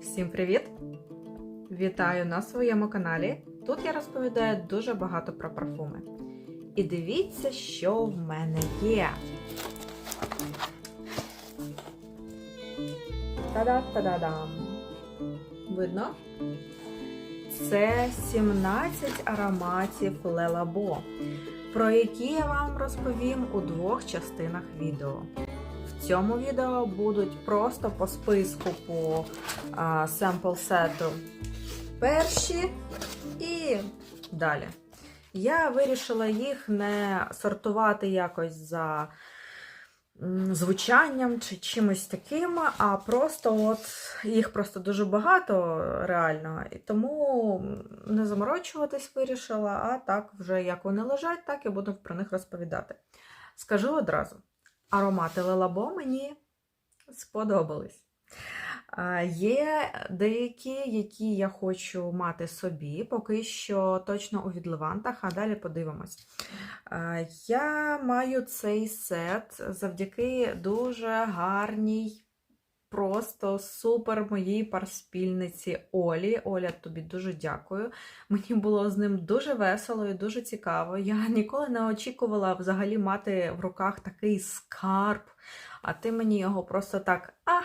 Всім привіт! Вітаю на своєму каналі. Тут я розповідаю дуже багато про парфуми. І дивіться, що в мене є. Та-да-та-да-дам. Видно? Це 17 ароматів Лелабо, про які я вам розповім у двох частинах відео. Цьому відео будуть просто по списку по семпл сету перші і далі. Я вирішила їх не сортувати якось за звучанням чи чимось таким, а просто от їх просто дуже багато реально, і тому не заморочуватись вирішила, а так вже як вони лежать, так і буду про них розповідати. Скажу одразу. Аромати Лелабо мені сподобались. Є деякі, які я хочу мати собі, поки що точно у відливантах, а далі подивимось. Я маю цей сет завдяки дуже гарній, просто супер моїй парспільниці Олі. Оля, тобі дуже дякую. Мені було з ним дуже весело і дуже цікаво. Я ніколи не очікувала взагалі мати в руках такий скарб, а ти мені його просто так а,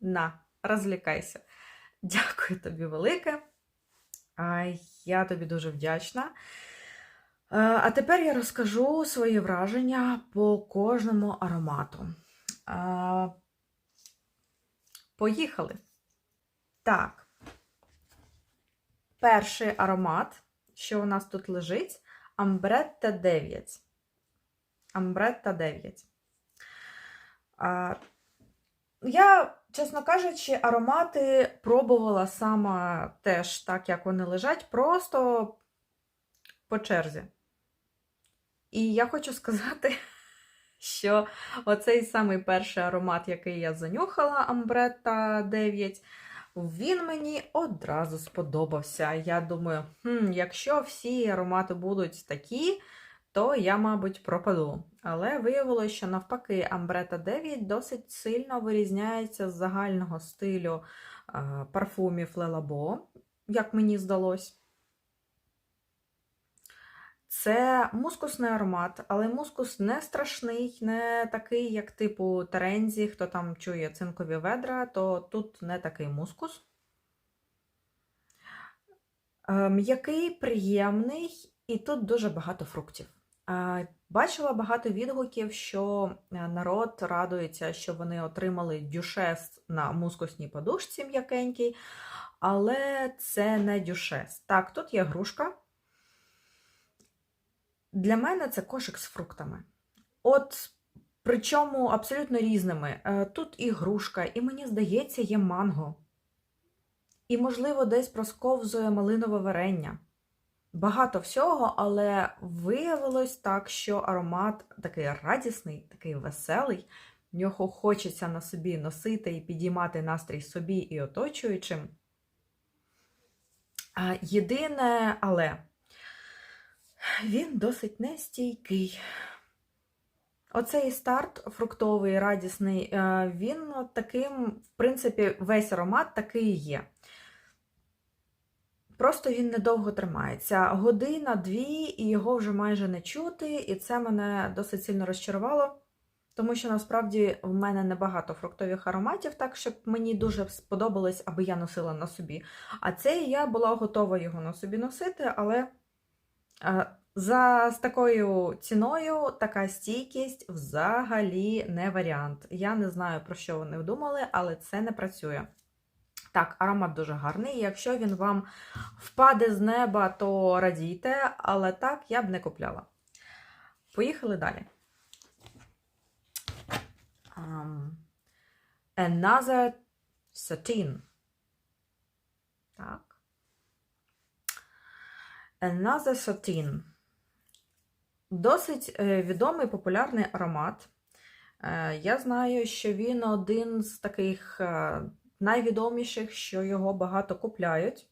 на, розлікайся. Дякую тобі велике. Я тобі дуже вдячна. А тепер я розкажу свої враження по кожному аромату. Поїхали. Так. Перший аромат, що у нас тут лежить, Амбретта 9. Амбретта 9. А, я, чесно кажучи, аромати пробувала сама теж так, як вони лежать, просто по черзі. І я хочу сказати, що оцей самий перший аромат, який я занюхала, Амбретта 9, він мені одразу сподобався. Я думаю, хм, якщо всі аромати будуть такі, то я, мабуть, пропаду. Але виявилося, що навпаки, Амбрета 9 досить сильно вирізняється з загального стилю е, парфумів Лелабо, як мені здалось. Це мускусний аромат, але мускус не страшний, не такий, як типу Терензі, хто там чує цинкові ведра, то тут не такий мускус. М'який, приємний, і тут дуже багато фруктів. Бачила багато відгуків, що е, народ радується, що вони отримали дюшес на мускусній подушці м'якенькій, але це не дюшес. Так, тут є грушка. Для мене це кошик з фруктами. От причому абсолютно різними. Е, Тут і грушка, і мені здається, є манго. І, можливо, десь просковзує малинове варення. Багато всього, але виявилось так, що аромат такий радісний, такий веселий. Нього хочеться на собі носити і підіймати настрій собі і оточуючим. Єдине, але він досить нестійкий. Оцей старт фруктовий, радісний, е, він таким, в принципі, весь аромат такий є. Просто він недовго тримається. Година-дві, і його вже майже не чути, і це мене досить сильно розчарувало, тому що насправді в мене небагато фруктових ароматів, так щоб мені дуже сподобалось, аби я носила на собі. А цей я була готова його на собі носити, але за з такою ціною така стійкість взагалі не варіант. Я не знаю, про що вони думали, але це не працює. Так, аромат дуже гарний. Якщо він вам впаде з неба, то радійте, але так я б не купляла. Поїхали далі. Um, another satin. Так. Another satin. Досить е, відомий популярний аромат. Е, Я знаю, що він один з таких е, найвідоміших, що його багато купляють.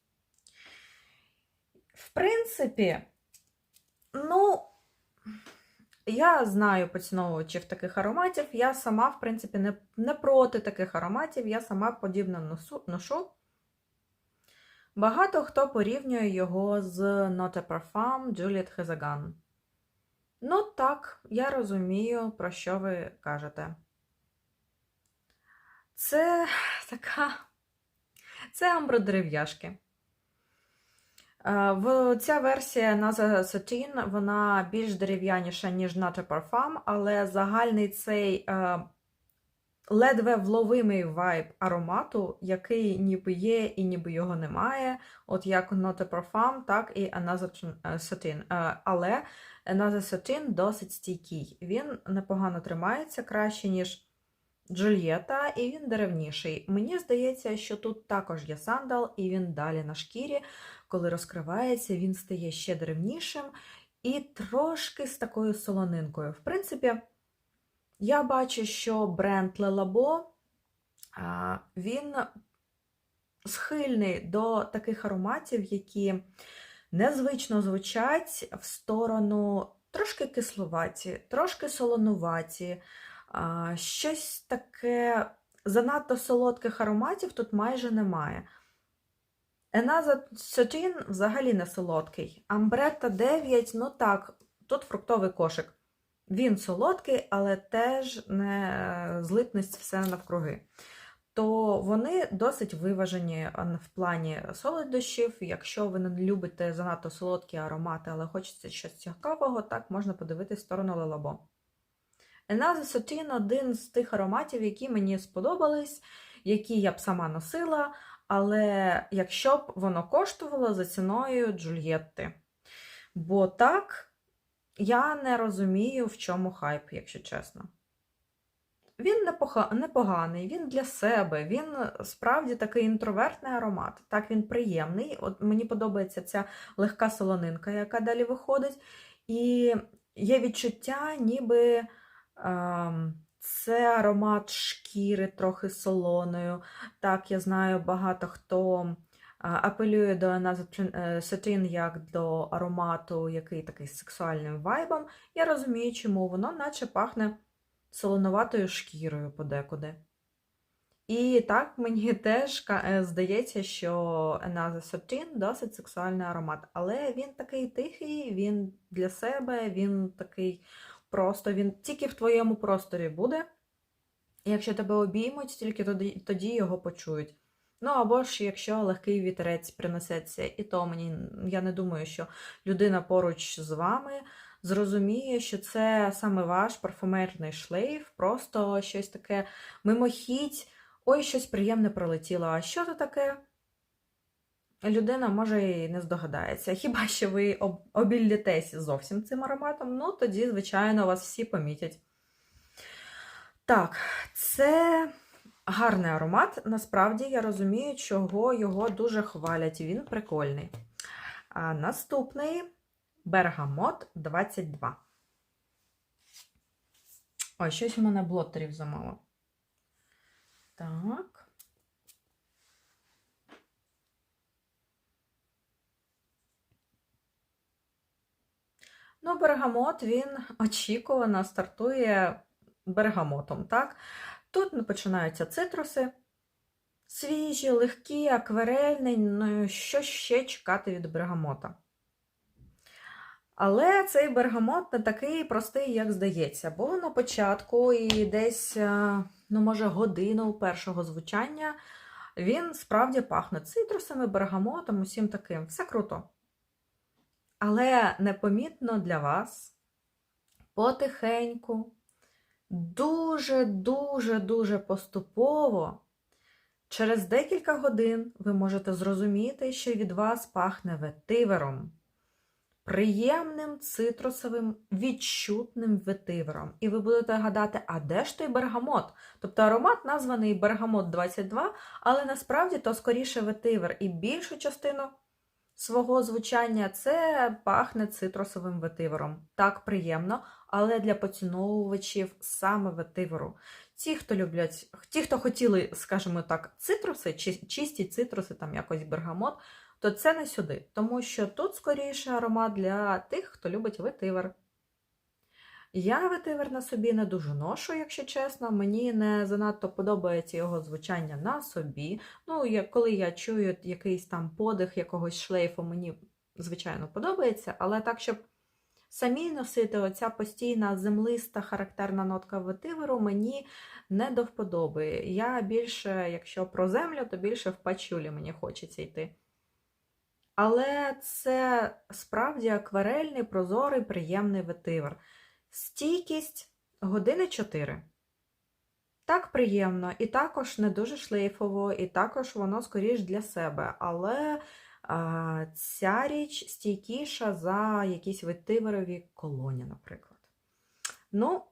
В принципі, ну, Я знаю поціновувачів таких ароматів. Я сама, в принципі, не, не проти таких ароматів, я сама подібно ношу. Багато хто порівнює його з Not a Parfum Juliet Gun. Ну так, я розумію, про що ви кажете. Це така. Це амбродерев'яшки. Е, в- Ця версія Naza Satin, вона більш дерев'яніша, ніж a Parfum, але загальний цей е, ледве вловимий вайб аромату, який ніби є і ніби його немає, от як Not a Parfum, так і Another Satin. Е, Але Another Satin досить стійкий. Він непогано тримається краще, ніж Джульєта, і він деревніший. Мені здається, що тут також є сандал, і він далі на шкірі. Коли розкривається, він стає ще деревнішим і трошки з такою солонинкою. В принципі, я бачу, що бренд Лелабо він схильний до таких ароматів, які незвично звучать в сторону трошки кисловаті, трошки солонуваті. Щось таке занадто солодких ароматів тут майже немає. Еназа Сотін взагалі не солодкий. Амбретта 9, ну так, тут фруктовий кошик. Він солодкий, але теж не злитність все навкруги. То вони досить виважені в плані солодощів. Якщо ви не любите занадто солодкі аромати, але хочеться щось цікавого, так можна подивитись в сторону Лелабо. Еназа Сотін один з тих ароматів, які мені сподобались, які я б сама носила, але якщо б воно коштувало за ціною Джульєтти. Бо так, я не розумію, в чому хайп, якщо чесно. Він непоганий, він для себе, він справді такий інтровертний аромат. Так, він приємний. От Мені подобається ця легка солонинка, яка далі виходить. І є відчуття, ніби. Ем, це аромат шкіри трохи солоною. Так, я знаю, багато хто апелює до Satin як до аромату, який такий з сексуальним вайбом. Я розумію, чому воно наче пахне солонуватою шкірою подекуди. І так, мені теж е, здається, що Another Satin досить сексуальний аромат. Але він такий тихий, він для себе, він такий просто, він тільки в твоєму просторі буде. І якщо тебе обіймуть, тільки тоді, тоді його почують. Ну або ж якщо легкий вітерець принесеться, і то мені я не думаю, що людина поруч з вами зрозуміє, що це саме ваш парфумерний шлейф, просто щось таке мимохідь, ой, щось приємне пролетіло. А що це таке? Людина може і не здогадається. Хіба що ви обіллітесь зовсім цим ароматом, ну тоді, звичайно, вас всі помітять. Так, це гарний аромат. Насправді я розумію, чого його дуже хвалять, він прикольний. А Наступний Бергамот 22. Ой, щось у мене блоттерів замало. Так. Ну, бергамот, він очікувано стартує бергамотом. так? Тут починаються цитруси. Свіжі, легкі, акварельні, ну що ще чекати від бергамота. Але цей бергамот не такий простий, як здається, бо на початку і десь, е, ну, може, годину першого звучання він справді пахне цитрусами, бергамотом, усім таким. Все круто. Але непомітно для вас потихеньку, дуже-дуже-дуже поступово, через декілька годин ви можете зрозуміти, що від вас пахне ветивером приємним цитрусовим відчутним ветивером. І ви будете гадати, а де ж той бергамот? Тобто аромат названий Бергамот 22, але насправді то скоріше ветивер. І більшу частину свого звучання це пахне цитрусовим ветивером. Так приємно, але для поціновувачів саме ветиверу. Ті, хто люблять, ті, хто хотіли, скажімо так, цитруси, чисті цитруси, там якось бергамот то це не сюди, тому що тут скоріше аромат для тих, хто любить ветивер. Я ветивер на собі не дуже ношу, якщо чесно. Мені не занадто подобається його звучання на собі. Ну, я, коли я чую якийсь там подих якогось шлейфу, мені, звичайно, подобається, але так, щоб самі носити оця постійна землиста характерна нотка ветиверу, мені не до вподоби. Я більше, якщо про землю, то більше в пачулі мені хочеться йти. Але це справді акварельний, прозорий, приємний ветивер. Стійкість години 4. Так приємно, і також не дуже шлейфово, і також воно скоріш для себе. Але ця річ стійкіша за якісь ветиверові колоні, наприклад. Ну,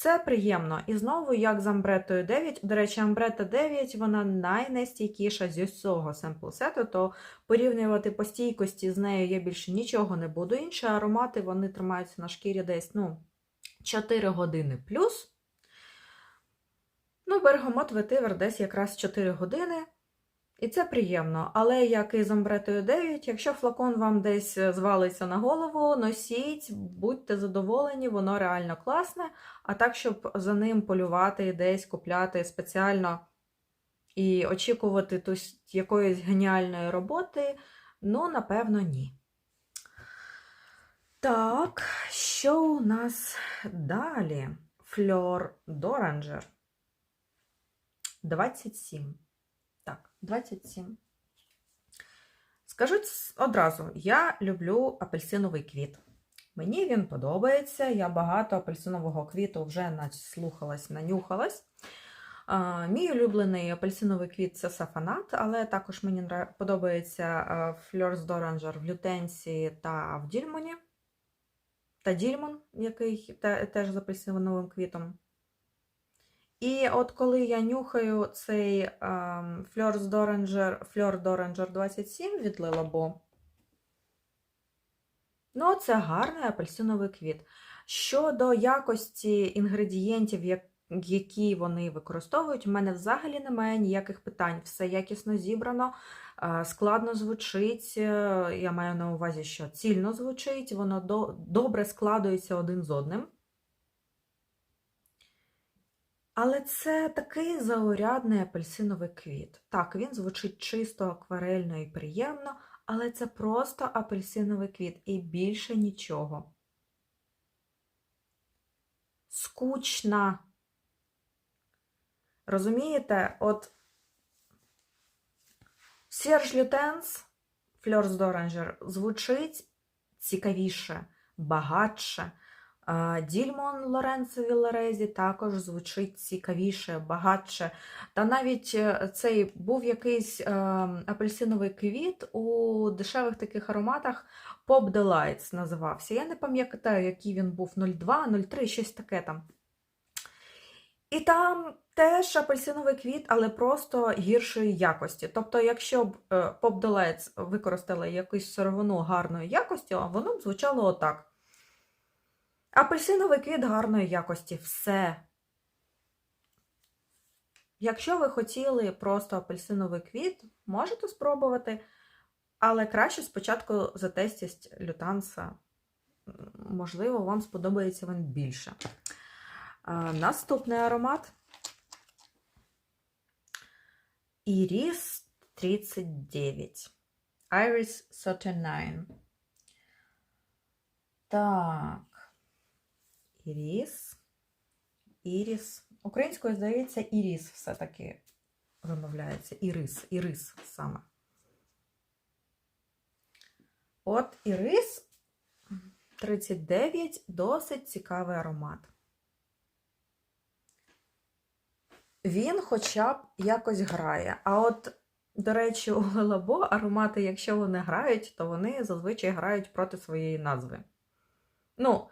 це приємно. І знову, як з Амбретою 9. До речі, Амбрета 9 вона найнестійкіша з усього семпл-сету, то порівнювати по стійкості з нею я більше нічого не буду. Інші аромати вони тримаються на шкірі десь ну, 4 години плюс. Ну, бергамот ветивер десь якраз 4 години. І це приємно. Але як і з Амбретою 9, якщо флакон вам десь звалиться на голову, носіть, будьте задоволені, воно реально класне. А так, щоб за ним полювати, десь купляти спеціально і очікувати тось- якоїсь геніальної роботи, ну, напевно, ні. Так, що у нас далі? Фльор Доранжер. 27. Так, 27. Скажу одразу, я люблю апельсиновий квіт. Мені він подобається. Я багато апельсинового квіту вже наслухалась, нанюхалась. Мій улюблений апельсиновий квіт це сафанат, але також мені подобається Фльорс Доранжер в лютенсі та в Дільмоні. Та Дільмон, який теж з апельсиновим квітом. І от коли я нюхаю цей ем, Fleurs d'Oranger, Fleur d'Oranger 27 від Лилабо, ну, це гарний апельсиновий квіт. Щодо якості інгредієнтів, як- які вони використовують, у мене взагалі немає ніяких питань. Все якісно зібрано, е, складно звучить. е, Я маю на увазі, що цільно звучить, воно до- добре складується один з одним. Але це такий заурядний апельсиновий квіт. Так, він звучить чисто, акварельно і приємно, але це просто апельсиновий квіт і більше нічого. Скучна. Розумієте, от Серж Лютенс, Fleurs d'Oranger, звучить цікавіше, багатше. Дільмон Лоренцо Віллерезі також звучить цікавіше, багатше. Та навіть е, цей був якийсь е, апельсиновий квіт у дешевих таких ароматах Pop Delights називався. Я не пам'ятаю, який він був 02, 03, щось таке там. І там теж апельсиновий квіт, але просто гіршої якості. Тобто, якщо б е, Pop Delights використали якусь сировину гарної якості, воно б звучало отак. Апельсиновий квіт гарної якості. Все. Якщо ви хотіли просто апельсиновий квіт, можете спробувати, але краще спочатку затестіть лютанса. Можливо, вам сподобається він більше. А, Наступний аромат. Iris 39. Iris 39. Так. Іріс. Іріс. Українською, здається, Іріс все-таки вимовляється. Ірис. Ірис саме. От Ірис 39 досить цікавий аромат. Він хоча б якось грає. А от, до речі, у Лелабо аромати, якщо вони грають, то вони зазвичай грають проти своєї назви. Ну,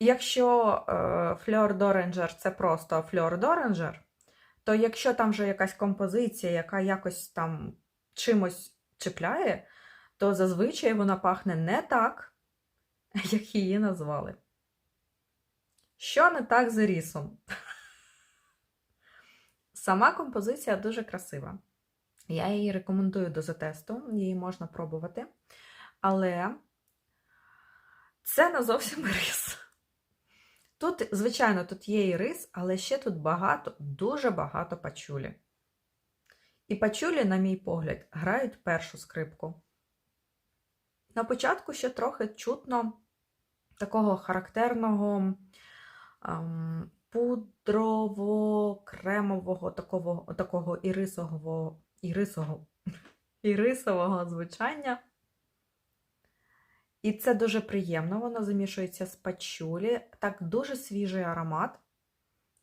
Якщо е, Fleur d'Oranger це просто Fleur d'Oranger, то якщо там вже якась композиція, яка якось там чимось чіпляє, то зазвичай вона пахне не так, як її назвали. Що не так з рісом? Сама композиція дуже красива. Я її рекомендую до затесту, її можна пробувати. Але Це не зовсім рис. Тут, звичайно, тут є і рис, але ще тут багато, дуже багато пачулі. І пачулі, на мій погляд, грають першу скрипку. На початку ще трохи чутно такого характерного ем, пудрово-кремового, такого, такого ірисового, ірисового, ірисового звучання. І це дуже приємно, воно замішується з пачулі. Так, дуже свіжий аромат.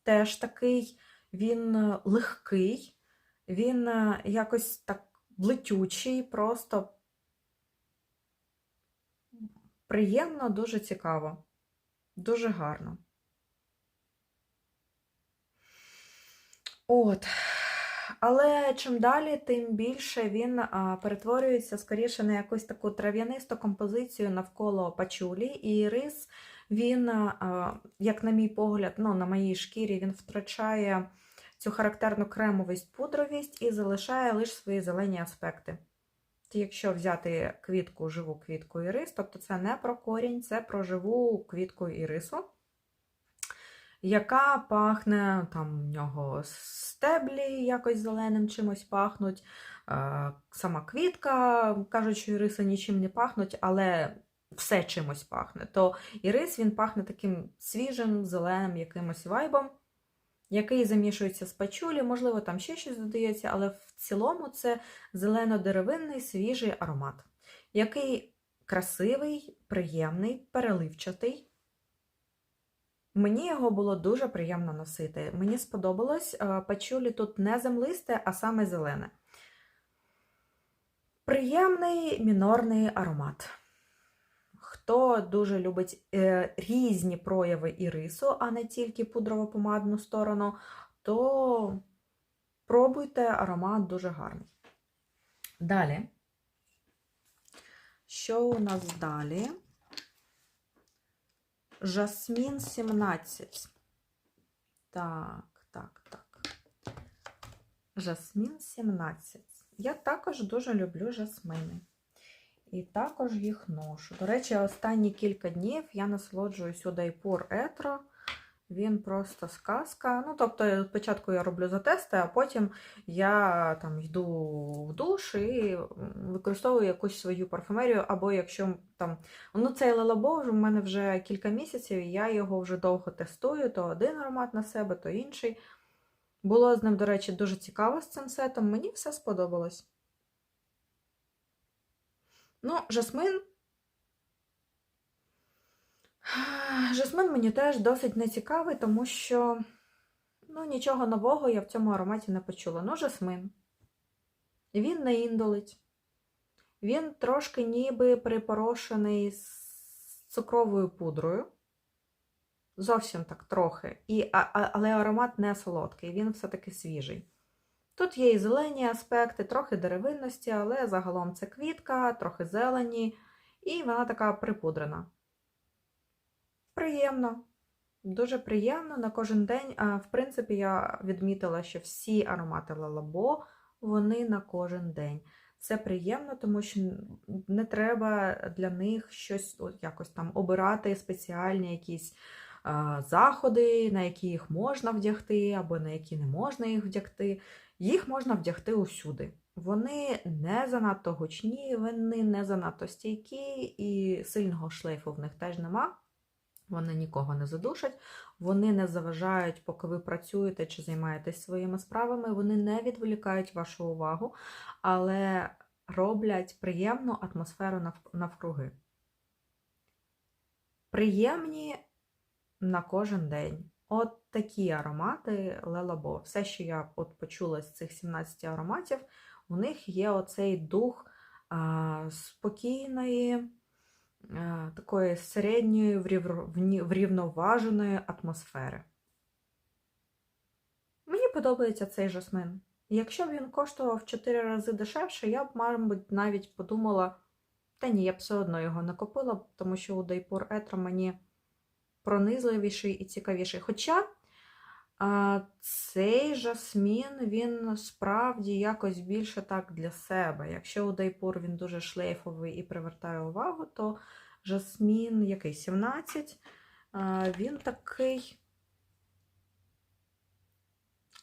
Теж такий, він е, легкий, він е, якось так летючий, просто приємно, дуже цікаво, дуже гарно. От. Але чим далі, тим більше він перетворюється скоріше на якусь таку трав'янисту композицію навколо пачулі. І рис, він, як на мій погляд, ну, на моїй шкірі, він втрачає цю характерну кремовість, пудровість і залишає лише свої зелені аспекти. Якщо взяти квітку, живу квітку і рис, тобто це не про корінь, це про живу квітку і рису яка пахне, там в нього стеблі якось зеленим чимось пахнуть. е, Сама квітка, кажуть, що іриси нічим не пахнуть, але все чимось пахне. То ірис він пахне таким свіжим, зеленим якимось вайбом, який замішується з пачулі, можливо, там ще щось додається, але в цілому це зелено-деревинний свіжий аромат, який красивий, приємний, переливчатий. Мені його було дуже приємно носити. Мені сподобалось е, пачулі тут не землисте, а саме зелене. Приємний мінорний аромат. Хто дуже любить е, різні прояви ірису, а не тільки пудрово-помадну сторону, то пробуйте аромат дуже гарний. Далі. Що у нас далі? Жасмін 17. Так, так, так. Жасмін 17. Я також дуже люблю жасмини. І також їх ношу. До речі, останні кілька днів я насолоджуюсь Удайпур Етро. Він просто сказка. Ну, тобто, спочатку я роблю за тести, а потім я там йду в душ і використовую якусь свою парфумерію, або якщо там. Ну, цей лалабо в мене вже кілька місяців, і я його вже довго тестую, то один аромат на себе, то інший. Було з ним, до речі, дуже цікаво з цим сетом. Мені все сподобалось. Ну, жасмин. Жасмин мені теж досить нецікавий, тому що ну, нічого нового я в цьому ароматі не почула. Ну, жасмин. Він не індолить. Він трошки ніби припорошений з цукровою пудрою. Зовсім так трохи. І, а, Але аромат не солодкий, він все-таки свіжий. Тут є і зелені аспекти, трохи деревинності, але загалом це квітка, трохи зелені, і вона така припудрена. Приємно, дуже приємно на кожен день. В принципі, я відмітила, що всі аромати Лалабо, вони на кожен день. Це приємно, тому що не треба для них щось якось там обирати спеціальні якісь заходи, на які їх можна вдягти, або на які не можна їх вдягти. Їх можна вдягти усюди. Вони не занадто гучні, вони не занадто стійкі, і сильного шлейфу в них теж нема. Вони нікого не задушать, вони не заважають, поки ви працюєте чи займаєтесь своїми справами, вони не відволікають вашу увагу, але роблять приємну атмосферу навкруги. Приємні на кожен день. От такі аромати Лелабо. Все, що я от почула з цих 17 ароматів, у них є оцей дух а, спокійної. Такої середньої врівноваженої атмосфери. Мені подобається цей жасмин. Якщо б він коштував в 4 рази дешевше, я б, мабуть, навіть подумала, та ні, я б все одно його не купила, тому що у Дейпур Етро мені пронизливіший і цікавіший. Хоча а, цей жасмін, він справді якось більше так для себе. Якщо у Дайпур він дуже шлейфовий і привертає увагу, то жасмін, який 17. Він такий.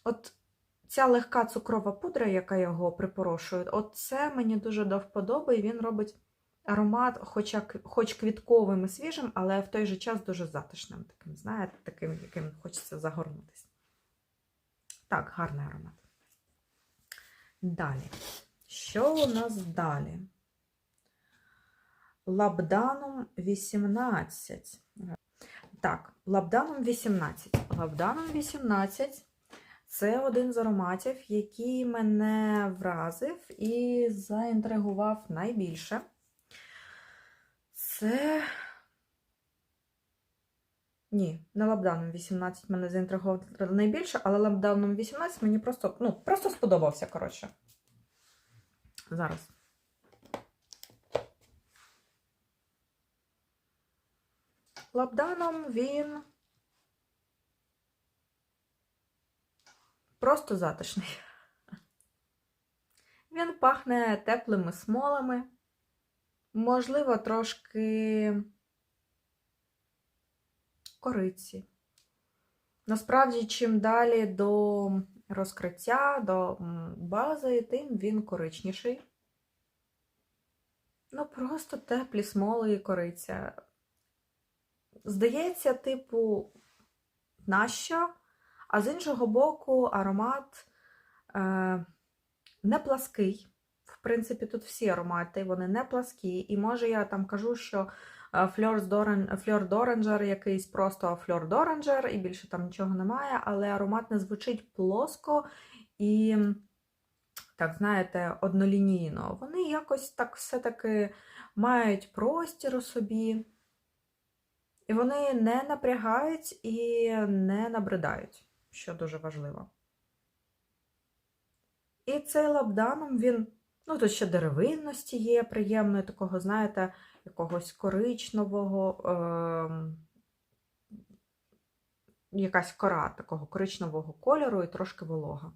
От ця легка цукрова пудра, яка його припорошує, от це мені дуже до вподоби, і він робить аромат, хоча, хоч квітковим і свіжим, але в той же час дуже затишним, таким, знаєте, таким, яким хочеться загорнутися. Так, гарний аромат. Далі. Що у нас далі? Лабданум 18. Так, лабданум 18. Лабданум 18 це один з ароматів, який мене вразив і заінтригував найбільше. Це. Ні, не лабданом 18 мене заінтригував найбільше, але лабданом 18 мені просто, ну, просто сподобався, коротше. Зараз. Лабданом він просто затишний. Він пахне теплими смолами, можливо, трошки кориці. Насправді, чим далі до розкриття, до бази, тим він коричніший. Ну, просто теплі смоли і кориця. Здається, типу, нащо? А з іншого боку, аромат е, не плаский. Принципі, тут всі аромати, вони не пласкі. І може я там кажу, що е, фльор фльор Доренджер якийсь просто фльор Доренджер, і більше там нічого немає, але аромат не звучить плоско і, так, знаєте, однолінійно. Вони якось так все-таки мають простір у собі. І вони не напрягають і не набридають, що дуже важливо. І цей лабданом, він, ну, тут ще деревинності є приємної, такого, знаєте, якогось коричневого, е- якась кора такого коричневого кольору і трошки волога.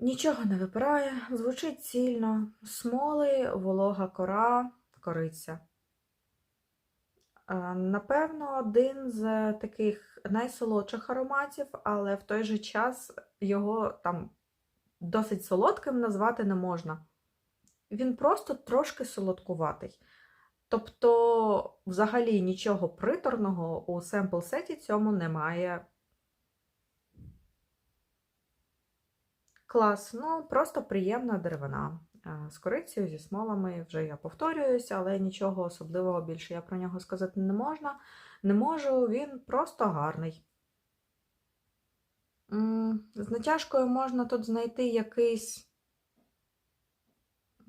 Нічого не випирає, звучить цільно. Смоли, волога кора, кориця. Е, Напевно, один з таких найсолодших ароматів, але в той же час його там досить солодким назвати не можна. Він просто трошки солодкуватий. Тобто, взагалі нічого приторного у семпл-сеті цьому немає. Клас, ну просто приємна деревина. Е, З корицею, зі смолами, вже я повторююсь, але нічого особливого більше я про нього сказати не можна. Не можу, він просто гарний. З натяжкою можна тут знайти якийсь,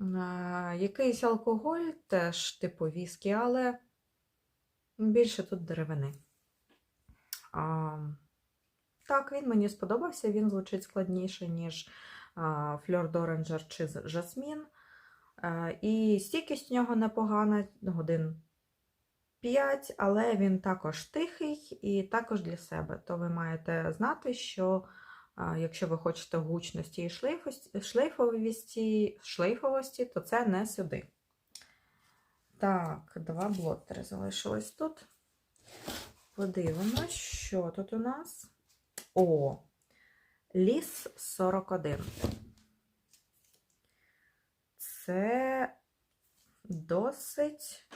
е, якийсь алкоголь, теж типу віскі, але більше тут деревини. А, так, він мені сподобався, він звучить складніше, ніж Фльор Доренджер чи Жасмін. Е, І стійкість у нього непогана, годин 5, але він також тихий і також для себе. То ви маєте знати, що якщо ви хочете гучності і шлейфовості, шлейфовості, то це не сюди. Так, два блоттери залишилось тут. Подивимось, що тут у нас. О, ліс 41. Це досить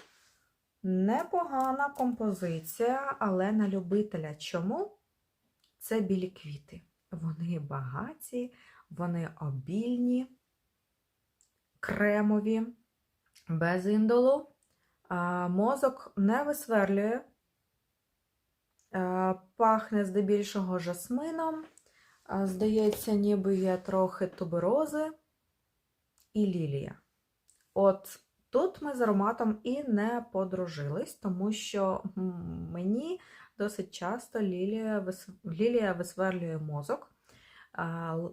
непогана композиція, але на любителя. Чому? Це білі квіти. Вони багаті, вони обільні, кремові, без індолу. Мозок не висверлює, пахне здебільшого жасмином. Здається, ніби є трохи туберози і лілія. От тут ми з ароматом і не подружились, тому що мені досить часто лілія, вис... лілія висверлює мозок.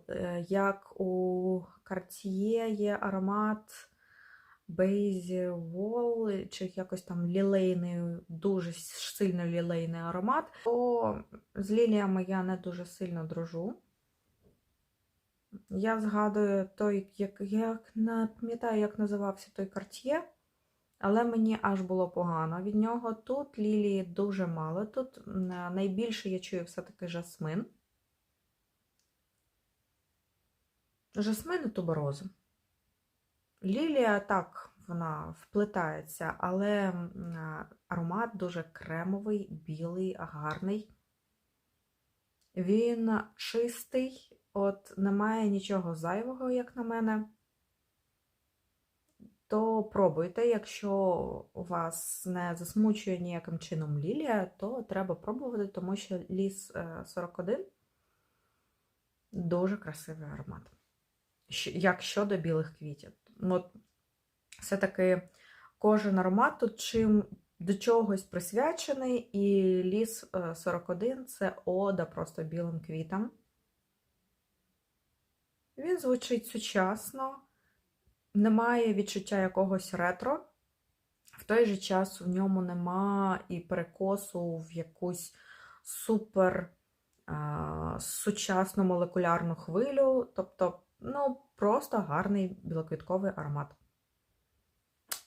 Е, Як у Cartier є аромат Basil Wall, чи якось там лілейний, дуже сильно лілейний аромат, то з ліліями я не дуже сильно дружу. Я згадую той, як, як не пам'ятаю, як називався той карт'є, але мені аж було погано від нього. Тут лілії дуже мало. Тут найбільше я чую все-таки жасмин. Жасмин і туберозу. Лілія так, вона вплетається, але аромат дуже кремовий, білий, гарний. Він чистий, от немає нічого зайвого, як на мене. То пробуйте, якщо у вас не засмучує ніяким чином лілія, то треба пробувати, тому що ліс е, 41 дуже красивий аромат. Як щодо білих квітів. От, все-таки кожен аромат тут чим до чогось присвячений, і ліс е, 41 це ода просто білим квітам. Він звучить сучасно, немає відчуття якогось ретро. В той же час в ньому нема і перекосу в якусь супер а, сучасну молекулярну хвилю. Тобто, ну, просто гарний білоквітковий аромат.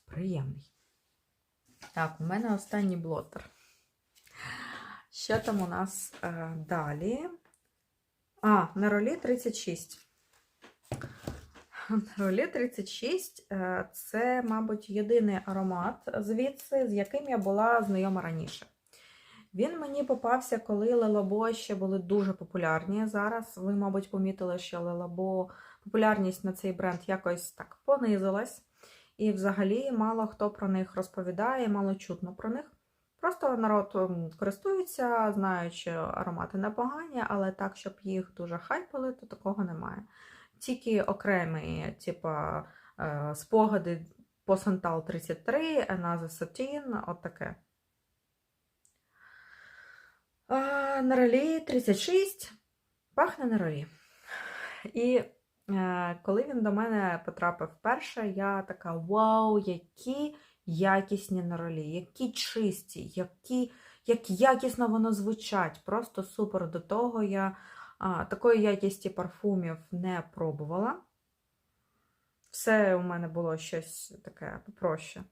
Приємний. Так, у мене останній блотер. Що там у нас е, далі? А, на ролі 36. На ролі 36 е, це, мабуть, єдиний аромат звідси, з яким я була знайома раніше. Він мені попався, коли Лелабо ще були дуже популярні. Зараз ви, мабуть, помітили, що Лелабо популярність на цей бренд якось так понизилась. І взагалі мало хто про них розповідає, мало чутно про них. Просто народ користується, знають, що аромати непогані, але так, щоб їх дуже хайпили, то такого немає. Тільки окремі, типа е, спогади по Сантал 33, Another 13, от таке. А, на ролі 36 пахне на ролі. І коли він до мене потрапив вперше, я така: вау, які якісні на ролі, які чисті, які, як якісно воно звучать. Просто супер. До того я а, такої якісті парфумів не пробувала. Все у мене було щось таке попроще.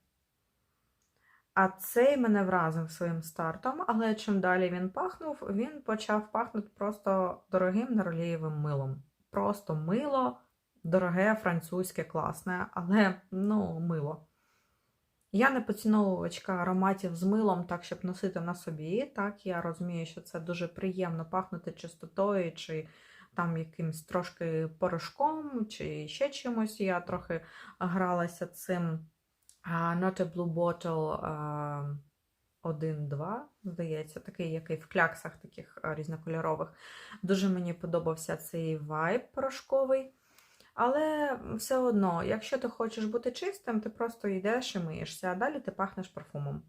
А цей мене вразив своїм стартом, але чим далі він пахнув, він почав пахнути просто дорогим неролієвим милом. Просто мило, дороге, французьке, класне, але ну, мило. Я не поціновувачка ароматів з милом, так, щоб носити на собі. Так, я розумію, що це дуже приємно пахнути чистотою, чи там якимсь трошки порошком, чи ще чимось. Я трохи гралася цим Not a Blue Bottle 1-2, здається, такий, який в кляксах таких різнокольорових. Дуже мені подобався цей вайб порошковий. Але все одно, якщо ти хочеш бути чистим, ти просто йдеш і миєшся, а далі ти пахнеш парфумом.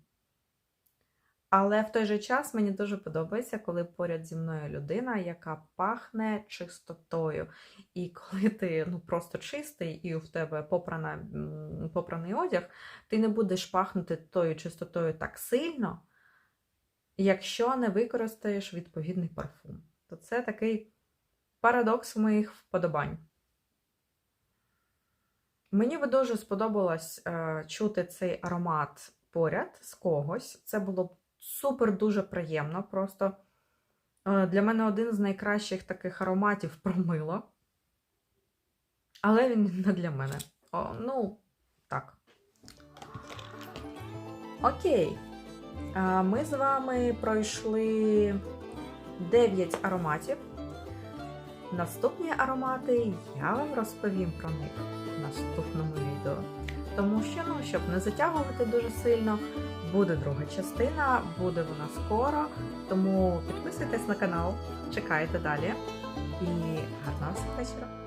Але в той же час мені дуже подобається, коли поряд зі мною людина, яка пахне чистотою. І коли ти ну, просто чистий і в тебе попрана, попраний одяг, ти не будеш пахнути тою чистотою так сильно, якщо не використаєш відповідний парфум. То це такий парадокс моїх вподобань. Мені би дуже сподобалось е, чути цей аромат поряд з когось. Це було б супер дуже приємно. Просто е, для мене один з найкращих таких ароматів про мило. Але він не для мене. О, ну, так. Окей. Е, Ми з вами пройшли 9 ароматів. Наступні аромати я вам розповім про них в наступному відео. Тому що, ну, щоб не затягувати дуже сильно, буде друга частина, буде вона скоро. Тому підписуйтесь на канал, чекайте далі. І гарного всім вечора!